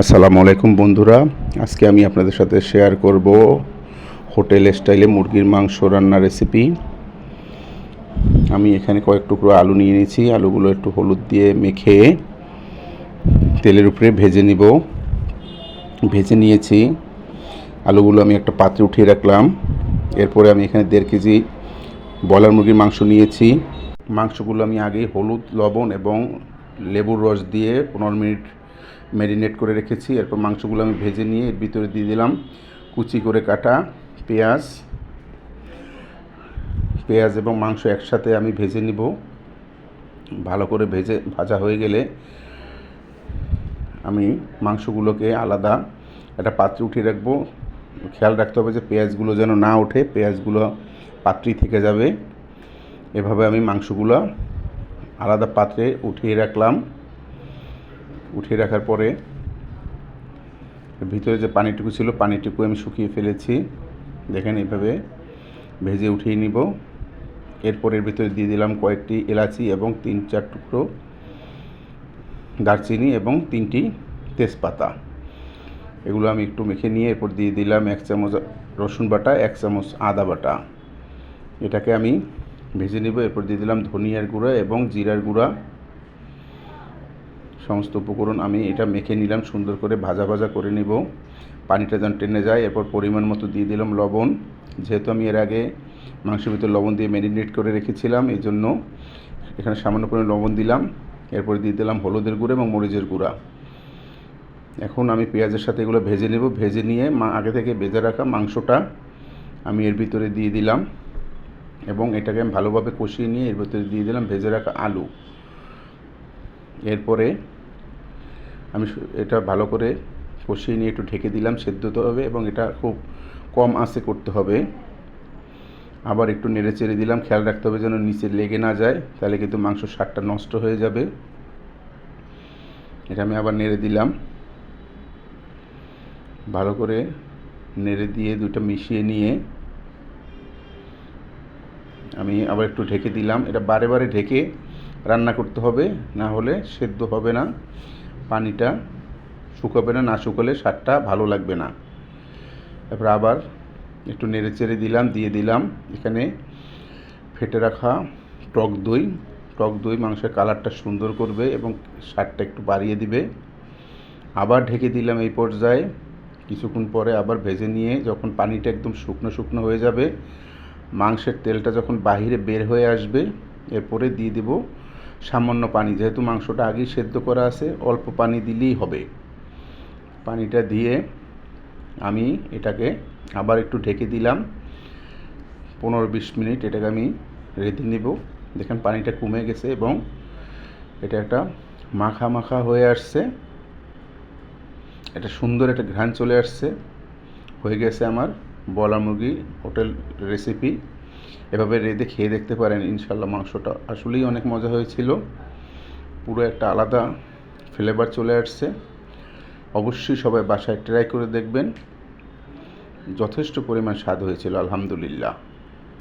আসসালামু আলাইকুম বন্ধুরা। আজকে আমি আপনাদের সাথে শেয়ার করব হোটেল স্টাইলে মুরগির মাংস রান্নার রেসিপি আমি এখানে কয়েক টুকরো আলু নিয়ে নিয়েছি। আলুগুলো একটু হলুদ দিয়ে মেখে তেলের উপরে ভেজে নিব। ভেজে নিয়েছি। আলুগুলো আমি একটা পাত্রে উঠিয়ে রাখলাম। এরপরে আমি এখানে দেড় কেজি ব্রয়লার মুরগির মাংস নিয়েছি। মাংসগুলো আমি আগে হলুদ, লবণ এবং লেবুর রস দিয়ে পনেরো মিনিট ম্যারিনেট করে রেখেছি। এরপর মাংসগুলো আমি ভেজে নিয়ে এর ভিতরে দিয়ে দিলাম কুচি করে কাটা পেঁয়াজ। পেঁয়াজ এবং মাংস একসাথে আমি ভেজে নিব। ভালো করে ভেজে, ভাজা হয়ে গেলে আমি মাংসগুলোকে আলাদা একটা পাত্রে উঠিয়ে রাখব। খেয়াল রাখতে হবে যে পেঁয়াজগুলো যেন না ওঠে, পেঁয়াজগুলো পাত্রেই থেকে যাবে। এভাবে আমি মাংসগুলো আলাদা পাত্রে উঠিয়ে রাখলাম। উঠিয়ে রাখার পরে ভিতরে যে পানিটুকু ছিল, পানিটুকু আমি শুকিয়ে ফেলেছি। দেখেন এইভাবে ভেজে উঠিয়ে নিব। এরপর এর ভিতরে দিয়ে দিলাম কয়েকটি এলাচি এবং তিন চার টুকরো দারচিনি এবং তিনটি তেজপাতা। এগুলো আমি একটু মেখে নিয়ে এরপর দিয়ে দিলাম এক চামচ রসুন বাটা, এক চামচ আদা বাটা। এটাকে আমি ভেজে নেব। এরপর দিয়ে দিলাম ধনিয়ার গুঁড়া এবং জিরার গুঁড়া। সমস্ত উপকরণ আমি এটা মেখে নিলাম, সুন্দর করে ভাজা ভাজা করে নিব। পানিটা যেন টেনে যায়, এরপর পরিমাণ মতো দিয়ে দিলাম লবণ। যেহেতু আমি এর আগে মাংসের ভিতরে লবণ দিয়ে ম্যারিনেট করে রেখেছিলাম, এই জন্য এখানে সামান্য পরিমাণ লবণ দিলাম। এরপর দিয়ে দিলাম হলুদের গুঁড়ো এবং মরিচের গুঁড়া। এখন আমি পেঁয়াজের সাথে এগুলো ভেজে নেব। ভেজে নিয়ে মা, আগে থেকে ভেজে রাখা মাংসটা আমি এর ভিতরে দিয়ে দিলাম এবং এটাকে আমি ভালোভাবে কষিয়ে নিয়ে এর ভিতরে দিয়ে দিলাম ভেজে রাখা আলু। এরপরে আমি এটা ভালো করে কষিয়ে নিয়ে একটু ঢেকে দিলাম, সেদ্ধ হতে হবে এবং এটা খুব কম আঁচে করতে হবে। আবার একটু নেড়ে চেড়ে দিলাম, খেয়াল রাখতে হবে যেন নিচে লেগে না যায়, তাহলে কিন্তু মাংস স্বাদটা নষ্ট হয়ে যাবে। এটা আমি আবার নেড়ে দিলাম। ভালো করে নেড়ে দিয়ে দুটো মিশিয়ে নিয়ে আমি আবার একটু ঢেকে দিলাম। এটা বারে বারে ঢেকে রান্না করতে হবে, না হলে সেদ্ধ হবে না। পানিটা শুকাবে না না শুকালে স্বাদটা ভালো লাগবে না। তারপর আবার একটু নেড়ে চেড়ে দিলাম, দিয়ে দিলাম। এখানে ফেটে রাখা টক দই টক দই মাংসের কালারটা সুন্দর করবে এবং স্বাদটা একটু বাড়িয়ে দিবে। আবার ঢেকে দিলাম এই পর্যায়ে। কিছুক্ষণ পরে আবার ভেজে নিয়ে যখন পানিটা একদম শুকনো শুকনো হয়ে যাবে, মাংসের তেলটা যখন বাহিরে বের হয়ে আসবে, এরপরে দিয়ে দেব সামান্য পানি, যেহেতু মাংসটা আগেই সেদ্ধ করা আছে, অল্প পানি দিলেই হবে। পানিটা দিয়ে আমি এটাকে আবার একটু ঢেকে দিলাম। পনেরো বিশ মিনিট এটাকে আমি রেঁধে নেব। দেখেন পানিটা কমে গেছে এবং এটা একটা মাখা মাখা হয়ে আসছে। এটা সুন্দর একটা ঘ্রাণ চলে আসছে। হয়ে গেছে আমার বলা মুরগি হোটেল রেসিপি এভাবে রেঁধে খেয়ে দেখতে পারেন ইনশাল্লাহ মাংসটা। আসলেই অনেক মজা হয়েছিল। পুরো একটা আলাদা ফ্লেভার চলে আসছে। অবশ্যই সবাই বাসায় ট্রাই করে দেখবেন। যথেষ্ট পরিমাণ স্বাদ হয়েছিল, আলহামদুলিল্লাহ।